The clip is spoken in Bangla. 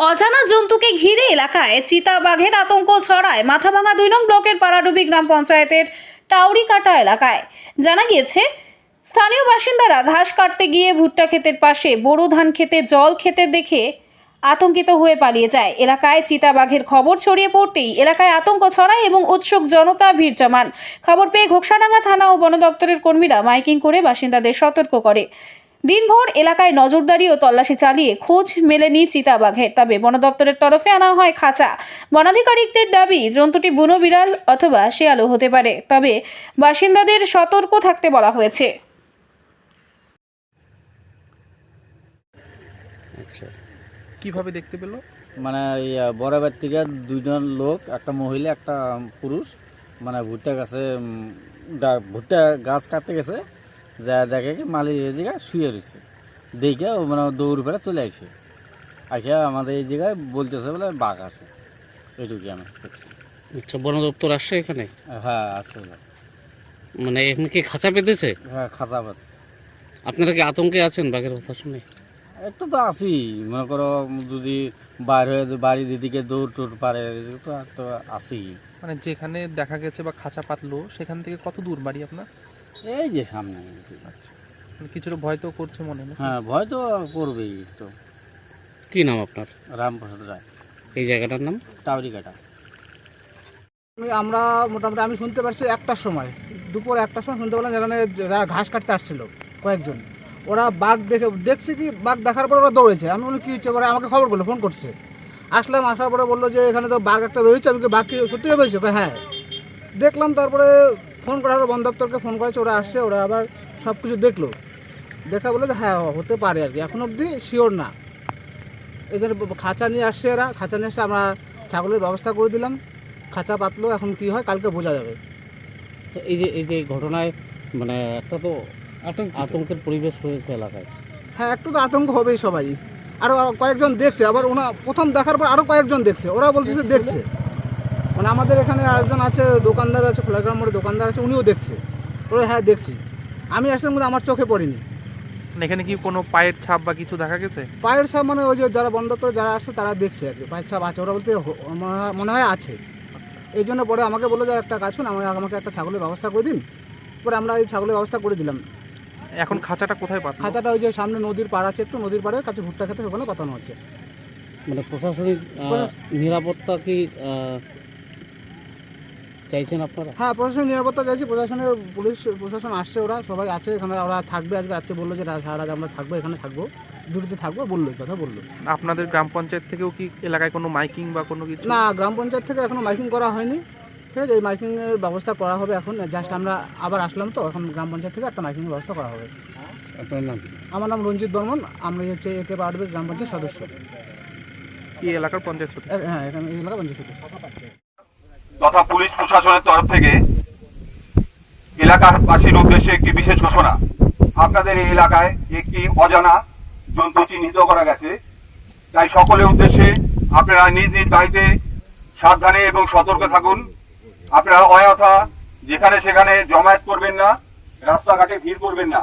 অজানা জন্তুকে ঘিরে এলাকায় চিতা বাঘের আতঙ্ক ছড়ায়। মাথাভাঙা দুই নং ব্লকের পাড়াডুবি গ্রাম পঞ্চায়েতের টাউরিকাটা এলাকায়। জানা গিয়েছে, স্থানীয় বাসিন্দারা ঘাস কাটতে গিয়ে ভুট্টা ক্ষেতের পাশে বোরো ধান খেতে জল খেতে দেখে আতঙ্কিত হয়ে পালিয়ে যায়। এলাকায় চিতাবাঘের খবর ছড়িয়ে পড়তেই এলাকায় আতঙ্ক ছড়ায় এবং উৎসুক জনতা ভিড় জমান। খবর পেয়ে ঘোকসাডাঙ্গা থানা ও বন দপ্তরের কর্মীরা মাইকিং করে বাসিন্দাদের সতর্ক করে। দিনভর এলাকায় নজরদারি ও তল্লাশি চালিয়ে খোঁজ মেলেনি চিতাবাঘের তবে বন দপ্তরের তরফে আনা হয় খাঁচা। বনাধিকারিকদের দাবি জন্তুটি বুনো বিড়াল অথবা শেয়ালও হতে পারে। তবে বাসিন্দাদের সতর্ক থাকতে বলা হয়েছে। আচ্ছা। কীভাবে দেখতে পেল? মানে বরাবর থেকে দুইজন লোক একটা মহিলা একটা পুরুষ। মানে ভুট্টা গাছে ভুট্টা গাছ কাটতে গেছে। যা দেখে কি মালি এই জায়গায় শুয়ে রয়েছে। দেখে ও মানে দৌড় ফেলে চলে আসে। আসে আমাদের এই জায়গায় বলতেছে বলে বাঘ আছে। এইটুকুই আমি দেখছি। আচ্ছা বন দপ্তর আসছে এখানে? হ্যাঁ আছে মানে এখানে কি খাঁচা পেতেছে হ্যাঁ খাতা পাত আপনারা কি আতঙ্কে আছেন বাঘের কথা শুনে? একটু তো আছি। মনে করো যদি বাইরে হয়ে বাড়ির দিদিকে দৌড় টৌড় পারে তো একটু আছি মানে যেখানে দেখা গেছে বা খাঁচা পাতলো সেখান থেকে কত দূর বাড়ি আপনার? এই যে সামনে আচ্ছা মানে কিছুটা ভয় তো করছে মনে না হ্যাঁ ভয় তো করবেই তো। কি নাম আপনার? রামপ্রসাদ রায়। এই জায়গাটার নাম? টাউরি কাটা আমি আমরা মোটামুটি আমি শুনতে পারছি একটার সময়। দুপুর একটার সময় শুনতে পেলাম যেখানে যারা ঘাস কাটতে আসছিল কয়েকজন। ওরা বাঘ দেখে দেখছি কি বাঘ দেখার পর ওরা দৌড়েছে। আমি বলি কী হচ্ছে? ওরা আমাকে খবর করল ফোন করছে। আসলাম আসার পরে বলল যে এখানে তো বাঘ একটা বেরোচ্ছে আমি বাঘ কি সত্যি বেরোচ্ছে হ্যাঁ। দেখলাম তারপরে ফোন করা হলো বন দপ্তরকে ফোন করেছে ওরা আসছে ওরা আবার সব কিছু দেখল। দেখা বলে যে হ্যাঁ হতে পারে আর কি। এখন অবধি শিওর না। এদের খাঁচা নিয়ে আসছে এরা। খাঁচা নিয়ে এসে আমরা ছাগলের ব্যবস্থা করে দিলাম। খাঁচা পাতলো এখন কি হয়? কালকে বোঝা যাবে। তো এই যে এই যে ঘটনায় মানে একটা তো আতঙ্কের পরিবেশ রয়েছে এলাকায়। হ্যাঁ একটু তো আতঙ্ক হবেই সবাই। আরও কয়েকজন দেখছে আবার ওনা প্রথম দেখার পর আরও কয়েকজন দেখছে। ওরা বলতেছে দেখছে। মানে আমাদের এখানে আরেকজন আছে দোকানদার আছে খোলাগ্রাম মোড়ে দোকানদার আছে উনিও দেখছে। ওরা হ্যাঁ দেখছি। আমি আসলে মধ্যে আমার চোখে পড়িনি। মানে এখানে কি কোনো পায়ের ছাপ বা কিছু দেখা গেছে? পায়ের ছাপ মানে ওই যে যারা বন্ধ করে যারা আসছে তারা দেখছে আর কি। পায়ের ছাপ আছে ওরা বলতে মনে হয়- মনে হয় আছে। এই জন্য পরে আমাকে বলে যে একটা কাজ করুন আমাকে আমাকে একটা ছাগলের ব্যবস্থা করে দিন। পরে আমরা এই ছাগলের ব্যবস্থা করে দিলাম। এখন খাঁচাটা কোথায় পাতলো? খাঁচাটা ওই যে সামনে নদীর পাড় আছে একটু নদীর পাড়ের কাছে ভুট্টা খেতে ওখানে পাতানো হচ্ছে মানে প্রশাসনিক নিরাপত্তা কি চাইছেন আপনারা? হ্যাঁ প্রশাসন নিরাপত্তা চাইছি প্রশাসনের পুলিশ প্রশাসন আসছে ওরা সবাই আছে এখানে ওরা থাকবে আজকে রাত্রে বলল যে সারা রাত আমরা থাকব এখানে থাকব। ডিউটিতে থাকব বলল এই কথা বলল। আপনাদের গ্রাম পঞ্চায়েত থেকেও কি এলাকায় কোনো মাইকিং বা কোনো কিছু? না গ্রাম পঞ্চায়েত থেকে এখনও মাইকিং করা হয়নি। ঠিক আছে এই মাইকিংয়ের ব্যবস্থা করা হবে এখন। জাস্ট আমরা আবার আসলাম তো এখন গ্রাম পঞ্চায়েত থেকে একটা মাইকিংয়ের ব্যবস্থা করা হবে। আপনার নাম আমার নাম রঞ্জিত বর্মন আমরা হচ্ছে এতে পাড়বে গ্রাম পঞ্চায়েত সদস্য। এই এলাকার পঞ্চায়েত সদস্য? হ্যাঁ এখানে এই এলাকা পঞ্চায়েত সদস্য। তথা পুলিশ প্রশাসনের তরফ থেকে এলাকাবাসীর উদ্দেশ্যে একটি বিশেষ ঘোষণা। আপনাদের এই এলাকায় একটি অজানা জন্তু চিহ্নিত করা গেছে। তাই সকলের উদ্দেশ্যে আপনারা নিজ নিজ বাড়িতে সাবধানে এবং সতর্ক থাকুন। আপনারা অযথা যেখানে সেখানে জমায়েত করবেন না, রাস্তাঘাটে ভিড় করবেন না।